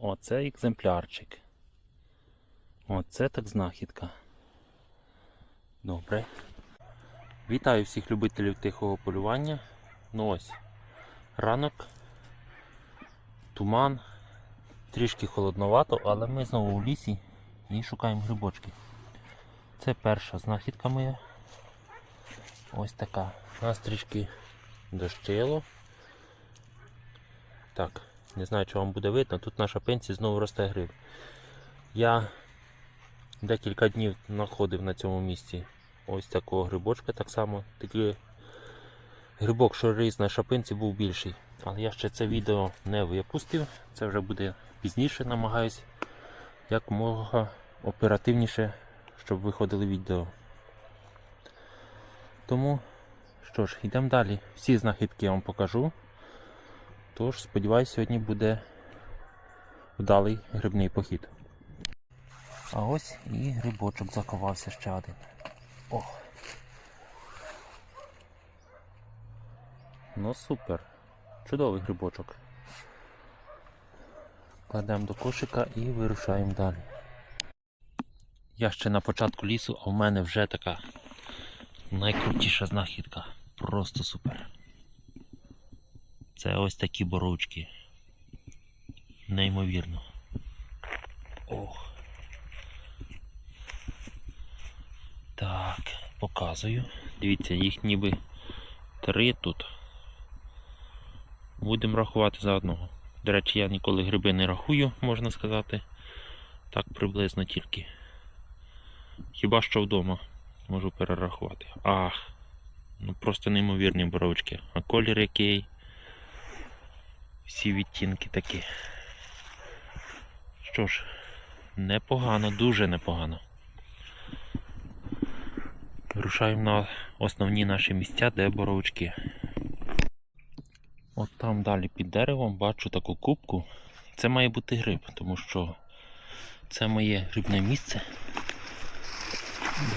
Оце екземплярчик. Оце так знахідка. Добре. Вітаю всіх любителів тихого полювання. Ну ось. Ранок. Туман. Трішки холодновато, але ми знову в лісі і шукаємо грибочки. Це перша знахідка моя. Ось така. У Нас трішки дощило. Так, не знаю, чи вам буде видно. Тут на шапинці знову росте гриб. Я декілька днів знаходив на цьому місці ось такого грибочка. Так само такий грибок, що ріс на шапинці, був більший. Але я ще це відео не випустив. Це вже буде пізніше, намагаюсь якомога оперативніше, щоб виходили відео. Тому, що ж, йдемо далі. Всі знахідки я вам покажу. Тож, сподіваюся, сьогодні буде вдалий грибний похід. А ось і грибочок заховався ще один. О! Ну супер. Чудовий грибочок. Кладемо до кошика і вирушаємо далі. Я ще на початку лісу, а в мене вже така найкрутіша знахідка. Просто супер. Це ось такі борочки. Неймовірно. Ох. Так, показую. Дивіться, їх ніби три тут. Будемо рахувати за одного. До речі, я ніколи гриби не рахую, можна сказати. Так приблизно тільки. Хіба що вдома можу перерахувати. Ах, ну просто неймовірні боровички. А колір який. Всі відтінки такі. Що ж, непогано, дуже непогано. Вирушаємо на основні наші місця, де боровички. От там далі під деревом бачу таку кубку. Це має бути гриб, тому що це моє грибне місце.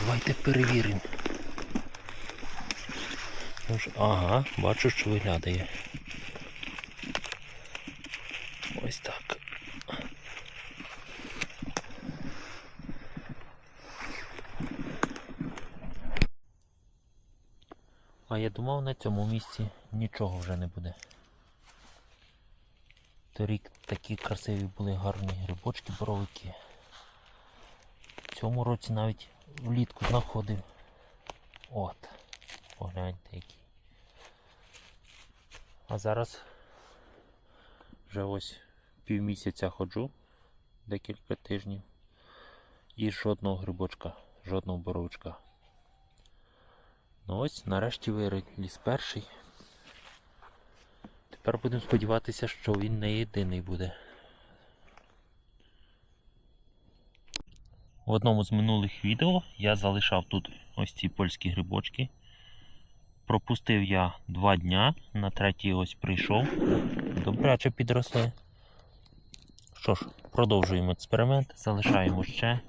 Давайте перевіримо. Ага, бачу, що виглядає. Ось так. А я думав, на цьому місці нічого вже не буде. Торік такі красиві були гарні грибочки, боровики. В цьому році навіть влітку знаходив. От. Погляньте які. А зараз вже ось півмісяця ходжу, декілька тижнів. І жодного грибочка, жодного боровичка. Ну ось, нарешті виріс перший. Тепер будемо сподіватися, що він не єдиний буде. В одному з минулих відео я залишав тут ось ці польські грибочки. Пропустив я два дня, на третій ось прийшов. Добряче підросли. Що ж, продовжуємо експеримент, залишаємо ще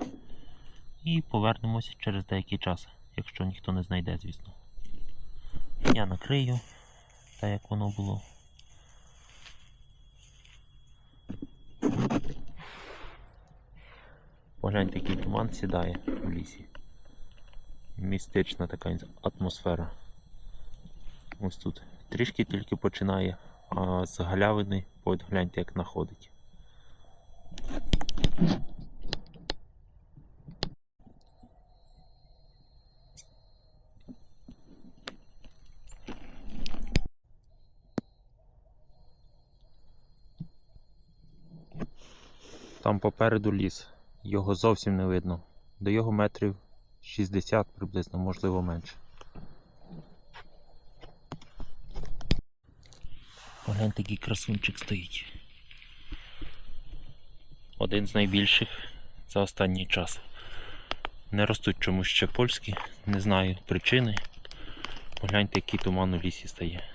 і повернемося через деякий час, якщо ніхто не знайде, звісно. Я накрию, так як воно було. Погляньте, який туман сідає в лісі. Містична така атмосфера. Ось тут. Трішки тільки починає, а з галявини гляньте, як находить. Там попереду ліс. Його зовсім не видно. До його метрів 60 приблизно, можливо менше. Погляньте, який красунчик стоїть. Один з найбільших за останній час. Не ростуть чомусь ще польські, не знаю причини. Погляньте, який туман у лісі стає.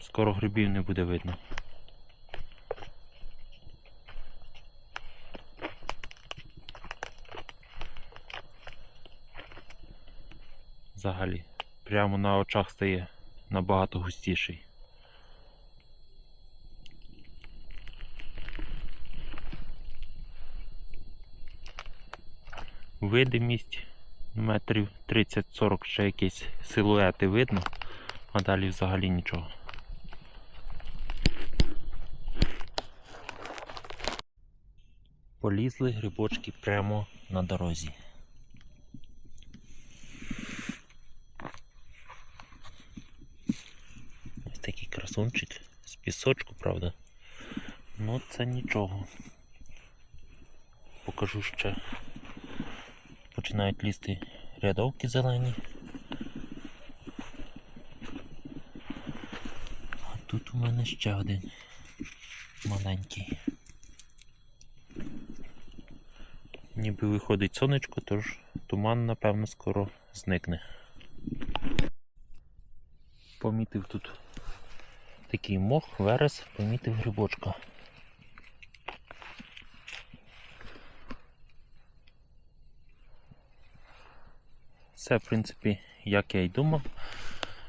Скоро грибів не буде видно. Взагалі, прямо на очах стає набагато густіший. Видимість метрів 30-40 ще якісь силуети видно, а далі взагалі нічого. Полізли грибочки прямо на дорозі. Красунчик з пісочку, правда? Ну це нічого. Покажу ще. Починають лізти рядовки зелені. А тут у мене ще один маленький. Ніби виходить сонечко, тож туман, напевно, скоро зникне. Помітив тут такий мох, верес, помітив грибочка. Все, в принципі, як я й думав,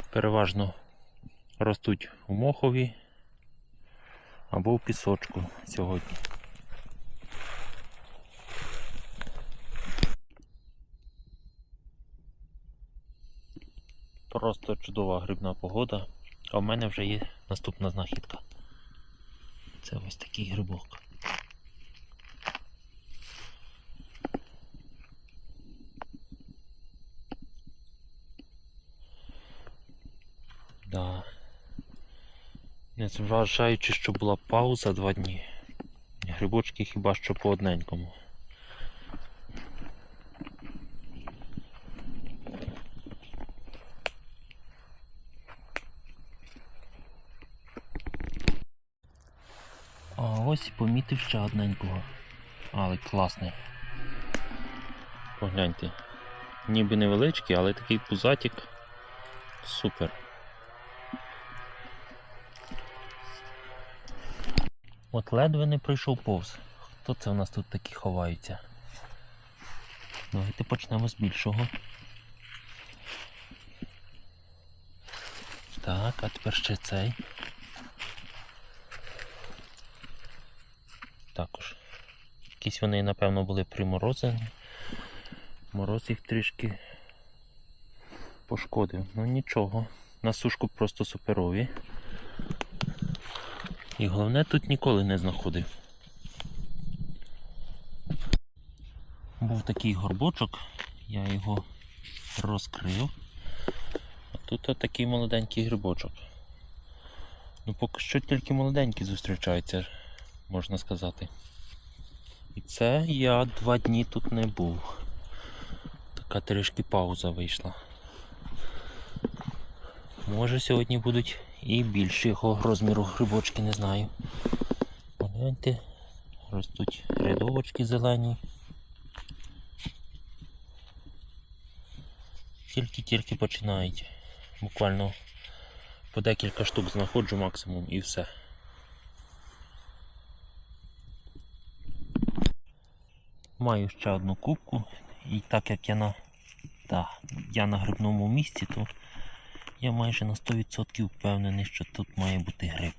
переважно ростуть у мохові або в пісочку сьогодні. Просто чудова грибна погода, а в мене вже є наступна знахідка. Це ось такий грибок. Да. Незважаючи, що була пауза два дні. Грибочки хіба що по одненькому. А ось і помітив ще одненького. Але класний. Погляньте. Ніби невеличкий, але такий пузатик. Супер. От ледве не прийшов повз. Хто це у нас тут такі ховаються? Давайте почнемо з більшого. Так, а тепер ще цей. Також. Якісь вони, напевно, були приморозені. Мороз їх трішки пошкодив. Ну нічого. На сушку просто суперові. І головне тут ніколи не знаходив. Був такий горбочок, я його розкрив. А тут отакий молоденький грибочок. Ну поки що тільки молоденькі зустрічаються, можна сказати. І це я два дні тут не був. Така трішки пауза вийшла. Може сьогодні будуть і більшого розміру грибочки, не знаю. Погляньте, ростуть рядовочки зелені. Тільки-тільки починають. Буквально по декілька штук знаходжу максимум і все. Маю ще одну кубку, і так як я на, та, я на грибному місці, то я майже на 100% впевнений, що тут має бути гриб.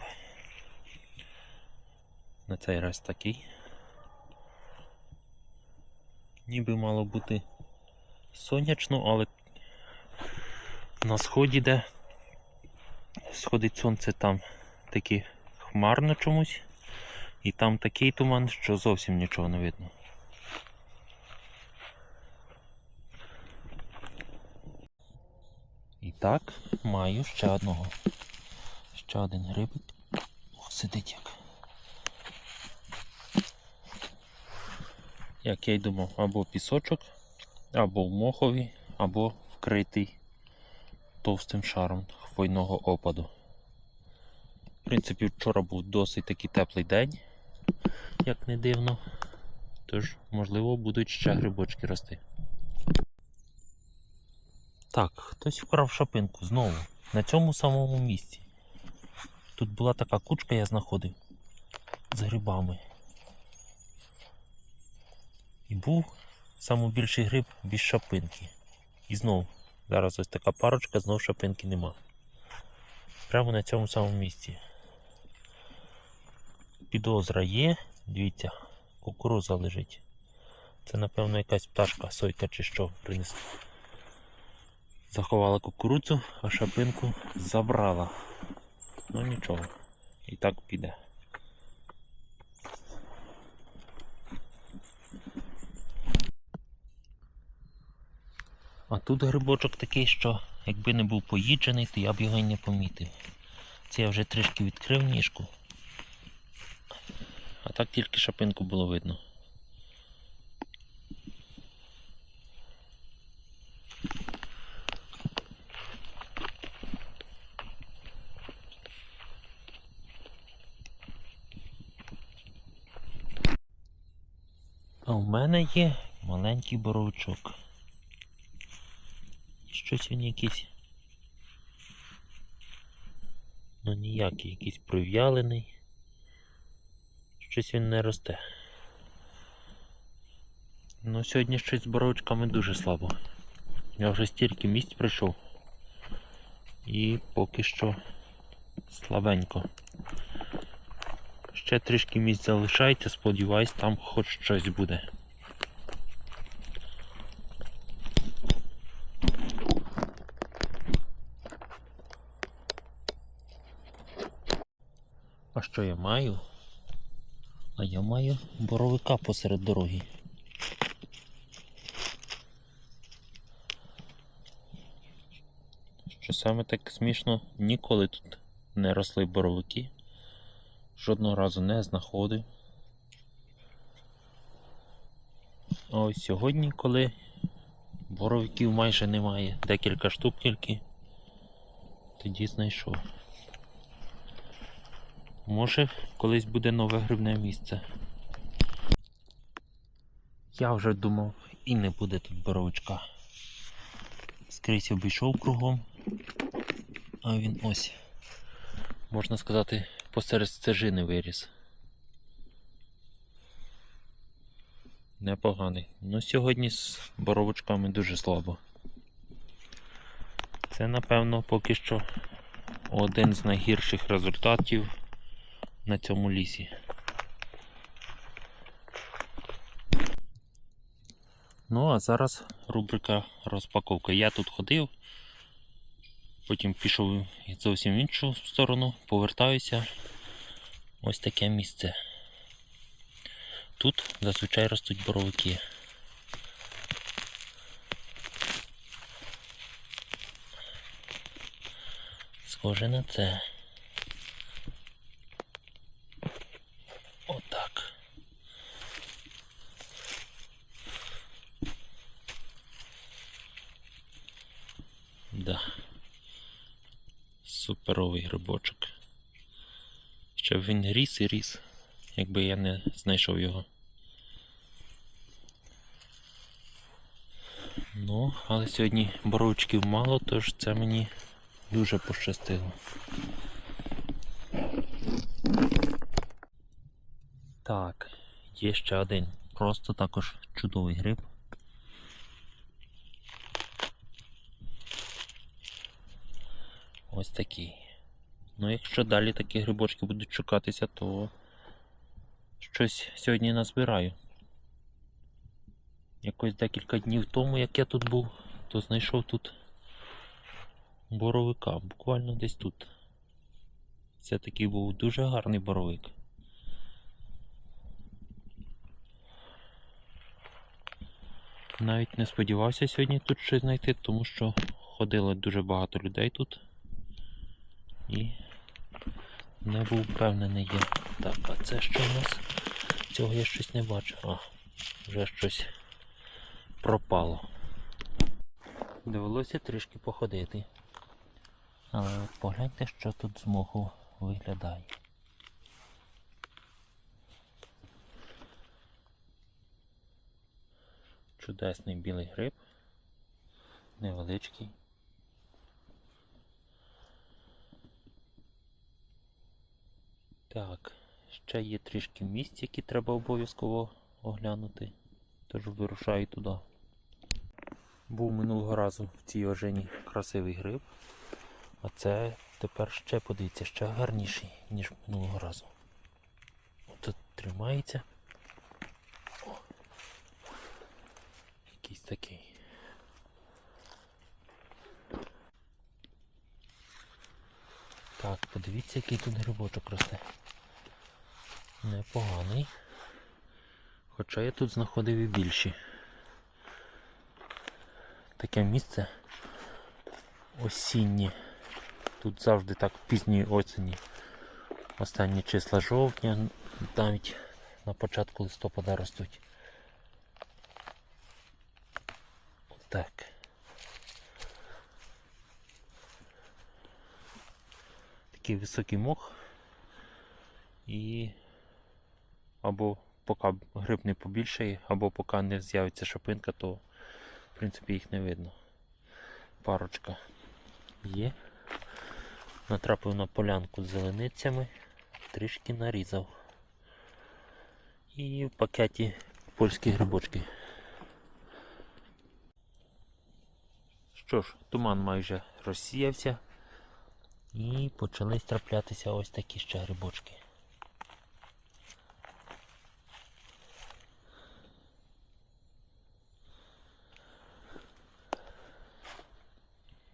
На цей раз такий. Ніби мало бути сонячно, але на сході, де сходить сонце, там таки хмарно чомусь. І там такий туман, що зовсім нічого не видно. І так, маю ще одного. Ще один грибик. О, сидить як. Як я й думав, або пісочок, або в мохові, або вкритий товстим шаром хвойного опаду. В принципі, вчора був досить такий теплий день, як не дивно. Тож, можливо, будуть ще грибочки рости. Так, хтось вкрав шапинку знову. На цьому самому місці. Тут була така кучка, я знаходив з грибами. І був найбільший гриб без шапинки. І знов, зараз ось така парочка, знов шапинки нема. Прямо на цьому самому місці. Підозра є, дивіться, кукуруза лежить. Це, напевно, якась пташка, сойка чи що принесла. Заховала кукурудзу, а шапинку забрала. Ну нічого. І так піде. А тут грибочок такий, що якби не був поїджений, то я б його й не помітив. Це я вже трішки відкрив ніжку. А так тільки шапинку було видно. А в мене є маленький боровичок. Щось він якийсь. Ну ніякий, якийсь пров'ялений. Щось він не росте. Ну сьогодні щось з боровичками дуже слабо. Я вже стільки місць пройшов. І поки що слабенько. Ще трішки місць залишається, сподіваюсь, там хоч щось буде. А що я маю? А я маю боровика посеред дороги. Що саме так смішно, ніколи тут не росли боровики. Жодного разу не знаходив. А ось сьогодні, коли боровиків майже немає, декілька штук тільки, тоді знайшов. Може, колись буде нове грибне місце. Я вже думав, і не буде тут боровичка. Скрізь обійшов кругом, а він ось, можна сказати, посеред стежини виріс. Непоганий. Ну сьогодні з боровичками дуже слабо. Це, напевно, поки що один з найгірших результатів на цьому лісі. Ну, а зараз рубрика розпаковка. Я тут ходив, потім пішов зовсім в іншу сторону, повертаюся. Ось таке місце. Тут зазвичай ростуть боровики. Схоже на це. Отак. Да. Суперовий грибочок. Щоб він ріс і ріс, якби я не знайшов його. Ну, але сьогодні боровичків мало, тож це мені дуже пощастило. Так, є ще один. Просто також чудовий гриб. Ось такий. Ну, якщо далі такі грибочки будуть шукатися, то щось сьогодні назбираю. Якось декілька днів тому, як я тут був, то знайшов тут боровика, буквально десь тут. Це такий був дуже гарний боровик. Навіть не сподівався сьогодні тут щось знайти, тому що ходило дуже багато людей тут. І не був впевнений я. Так, а це що у нас? Цього я щось не бачу. А, вже щось пропало. Довелося трішки походити. Але погляньте, що тут з моху виглядає. Чудесний білий гриб. Невеличкий. Так, ще є трішки місць, які треба обов'язково оглянути. Тож вирушаю туди. Був минулого разу в цій ожені красивий гриб. А це тепер ще подивіться, ще гарніший, ніж минулого разу. Тут тримається. О. такий. Так, подивіться, який тут грибочок росте. Непоганий. Хоча я тут знаходив і більші. Таке місце осіннє. Тут завжди так пізньої осені. Останні числа жовтня, навіть на початку листопада ростуть. Такий високий мох. І або поки гриб не побільшає, або поки не з'явиться шапинка, то в принципі їх не видно. Парочка є. Натрапив на полянку з зеленицями, трішки нарізав. І в пакеті польські грибочки. Що ж, туман майже розсіявся і почались траплятися ось такі ще грибочки.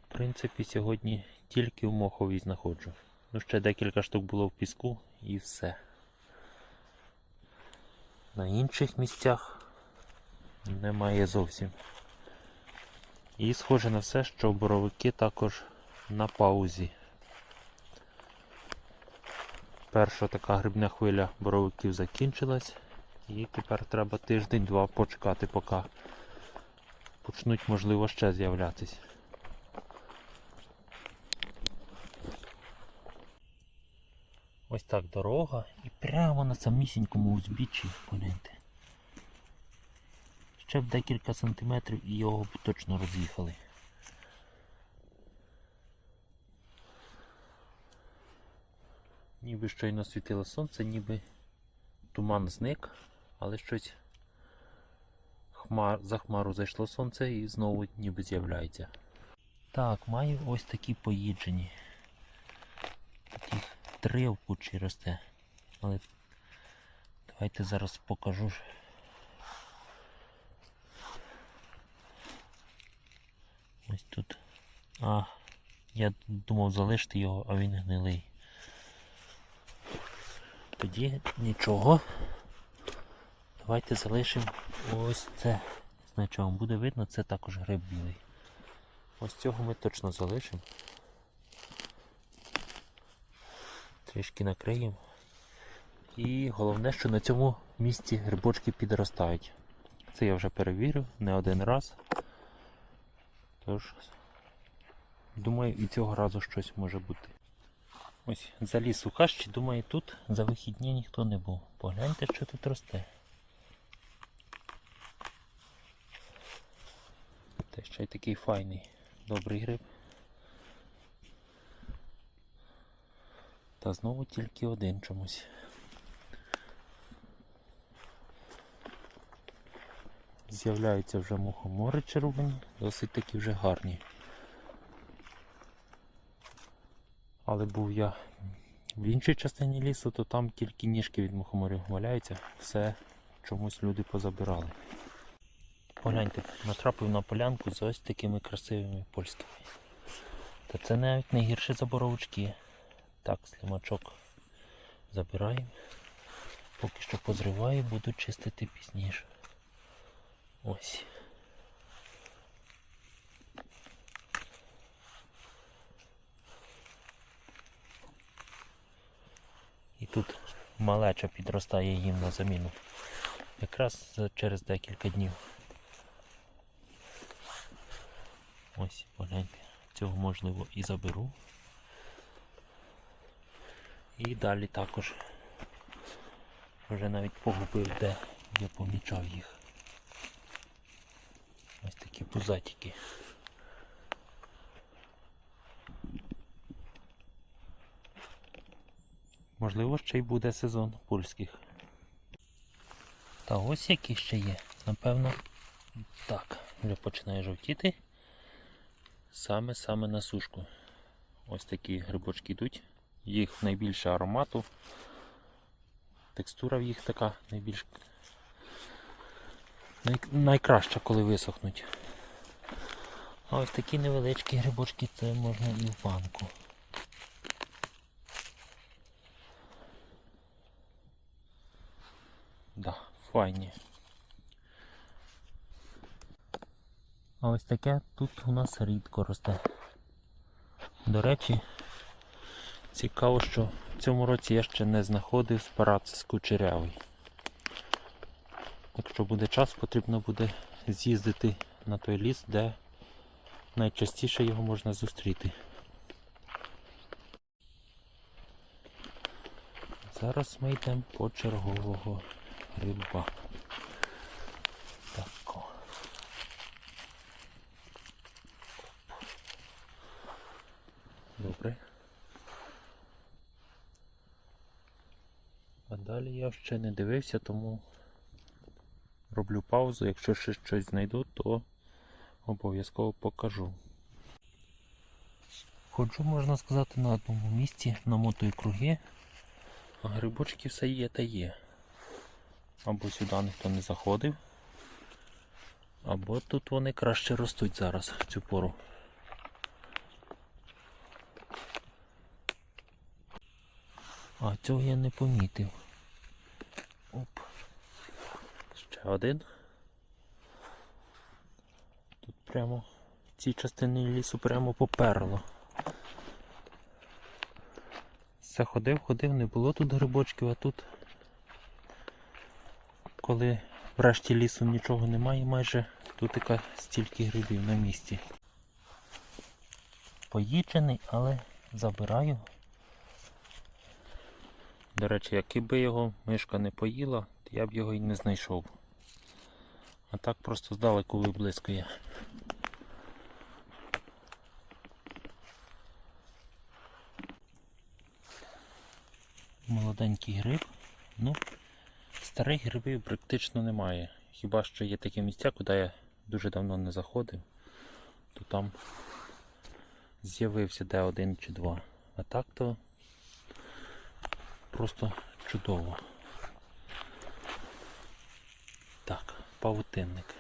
В принципі, сьогодні тільки в Моховій знаходжу. Ну, ще декілька штук було в піску і все. На інших місцях немає зовсім. І схоже на все, що боровики також на паузі. Перша така грибна хвиля боровиків закінчилась. І тепер треба тиждень-два почекати, поки почнуть, можливо, ще з'являтись. Ось так дорога і прямо на самісінькому узбіччі, погляньте. Ще в декілька сантиметрів і його б точно роз'їхали. Ніби щойно світило сонце, ніби туман зник, але щось хмар, за хмару зайшло сонце і знову ніби з'являється. Так, маю ось такі поїджені. Таких три в кучі росте. Але давайте зараз покажу. Ось тут. А, я думав залишити його, а він гнилий. Тоді нічого. Давайте залишимо ось це. Не вам буде видно, це також гриб білий. Ось цього ми точно залишимо. Трішки накриємо. І головне, що на цьому місці грибочки підростають. Це я вже перевірив не один раз. Тож, думаю, і цього разу щось може бути. Ось заліз у хащі, думаю, тут за вихідні ніхто не був. Погляньте, що тут росте. Та ще й такий файний, добрий гриб. Та знову тільки один чомусь. З'являються вже мухомори червоні, досить такі вже гарні. Але був я в іншій частині лісу, то там тільки ніжки від мухоморів валяються, все чомусь люди позабирали. Погляньте, натрапив на полянку з ось такими красивими польськими. Та це навіть не гірше за боровички. Так, слимачок забираємо. Поки що позриваю, буду чистити пізніше. Ось. Тут малеча підростає їм на заміну. Якраз через декілька днів. Ось, погляньте, цього можливо і заберу. І далі також вже навіть погубив, де я помічав їх. Ось такі пузатики. Можливо, ще й буде сезон польських. Та ось які ще є. Напевно, так, вже починає жовтіти. Саме-саме на сушку. Ось такі грибочки йдуть. Їх найбільше аромату. Текстура в їх така найбільш Най... Найкраще, коли висохнуть. А ось такі невеличкі грибочки це можна і в банку. Да, файні. А ось таке тут у нас рідко росте. До речі, цікаво, що в цьому році я ще не знаходив спарацис кучерявий. Якщо буде час, потрібно буде з'їздити на той ліс, де найчастіше його можна зустріти. Зараз ми йдемо по чергового гриба. Так. о. Добре. А далі я ще не дивився, тому роблю паузу. Якщо ще щось знайду, то обов'язково покажу. Ходжу, можна сказати, на одному місці, намотую круги, а грибочки все є та є. Або сюди ніхто не заходив, або тут вони краще ростуть зараз в цю пору. А цього я не помітив. Оп. Ще один. Тут прямо в цій частині лісу прямо поперло. Все ходив, ходив, не було тут грибочків, а тут, коли врешті лісу нічого немає, майже тут така стільки грибів на місці. Поїджений, але забираю. До речі, якби його мишка не поїла, то я б його і не знайшов. А так просто здалеку виблискує. Молоденький гриб. Ну, старих грибів практично немає. Хіба що є такі місця, куди я дуже давно не заходив, то там з'явився де один чи два. А так то просто чудово. Так, павутинник.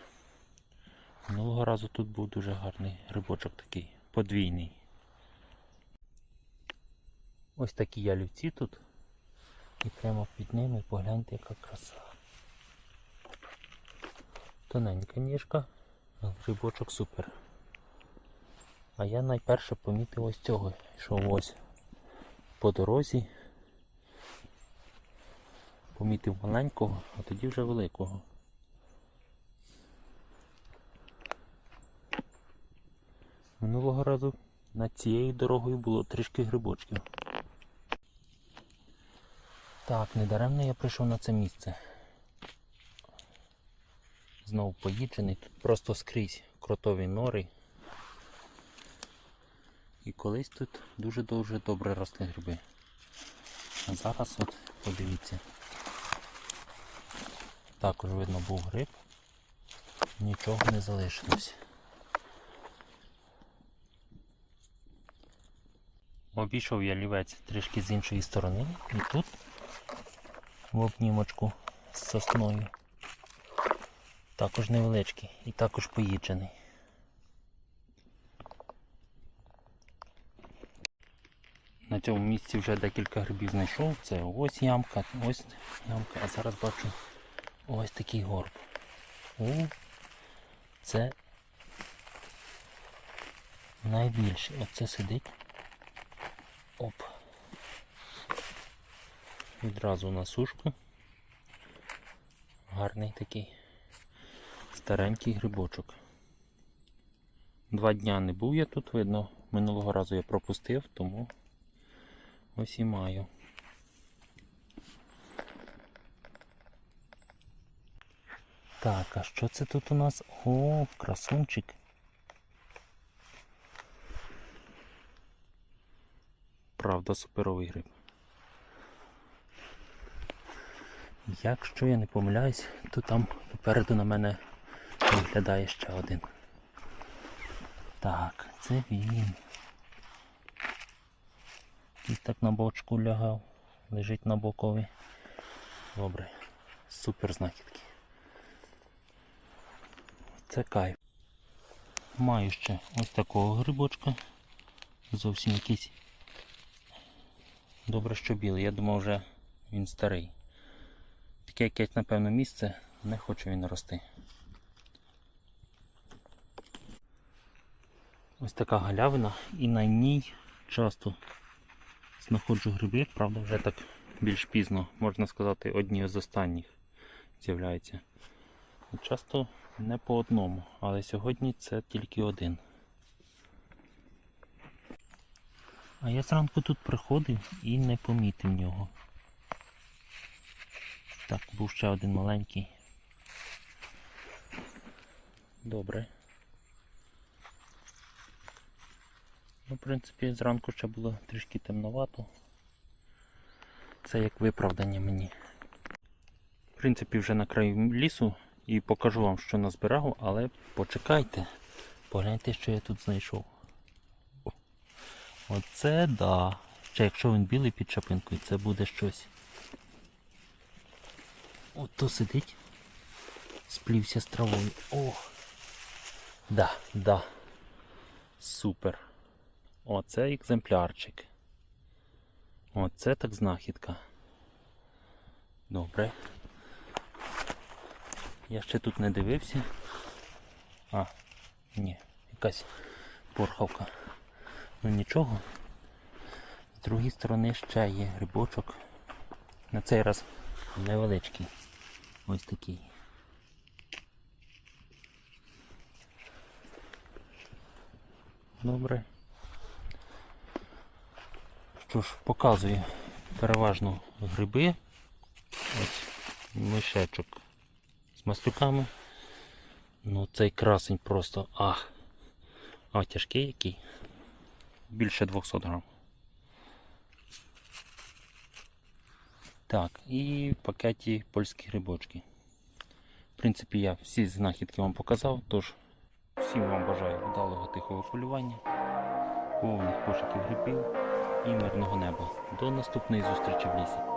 Минулого разу тут був дуже гарний грибочок такий, подвійний. Ось такі ялівці тут. І прямо під ними погляньте, яка краса. Тоненька ніжка, грибочок супер. А я найперше помітив ось цього. Йшов ось по дорозі. Помітив маленького, а тоді вже великого. Минулого разу над цією дорогою було трішки грибочків. Так, недаремно я прийшов на це місце. Знову поїджений, тут просто скрізь кротові нори. І колись тут дуже-дуже добре росли гриби. А зараз от подивіться. Також видно був гриб, нічого не залишилось. Обійшов я лівець трішки з іншої сторони і тут в обнімочку з сосною. Також невеличкий і також поїджений. На цьому місці вже декілька грибів знайшов. Це ось ямка, ось ямка, а зараз бачу ось такий горб. О, це найбільший. Оце сидить. Оп. Відразу на сушку. Гарний такий старенький грибочок. Два дня не був я тут, видно, минулого разу я пропустив, тому ось і маю. Так, а що це тут у нас? О, красунчик. Правда, суперовий гриб. Якщо я не помиляюсь, то там попереду на мене виглядає ще один. Так, це він. Якийсь так на бочку лягав, лежить на бокові. Добре, супер знахідки. Це кайф. Маю ще ось такого грибочка. Зовсім якийсь. Добре, що білий. Я думав, вже він старий. Таке якесь, напевно, місце, не хоче він рости. Ось така галявина і на ній часто знаходжу гриби, правда, вже так більш пізно, можна сказати, одні з останніх з'являються. Часто не по одному, але сьогодні це тільки один. А я зранку тут приходив і не помітив нього. Так, був ще один маленький. Добре. Ну, в принципі, зранку ще було трішки темновато. Це як виправдання мені. В принципі, вже на краю лісу і покажу вам, що назбирав, але почекайте. Погляньте, що я тут знайшов. Оце да. Ще якщо він білий під чапинкою, це буде щось. От то сидить. Сплівся з травою. О! Да, да. Супер. Оце екземплярчик. Оце так знахідка. Добре. Я ще тут не дивився. А, ні, якась порхавка. Ну нічого. З другої сторони ще є грибочок. На цей раз невеличкий. Ось такий. Добре. Що ж, показую переважно гриби. Ось мишечок з маслюками. Ну цей красень просто ах. А тяжкий який. Більше 200 грам. Так, і в пакеті польські грибочки. В принципі, я всі знахідки вам показав, тож всім вам бажаю вдалого тихого полювання, повних пошуків грибів і мирного неба. До наступної зустрічі в лісі.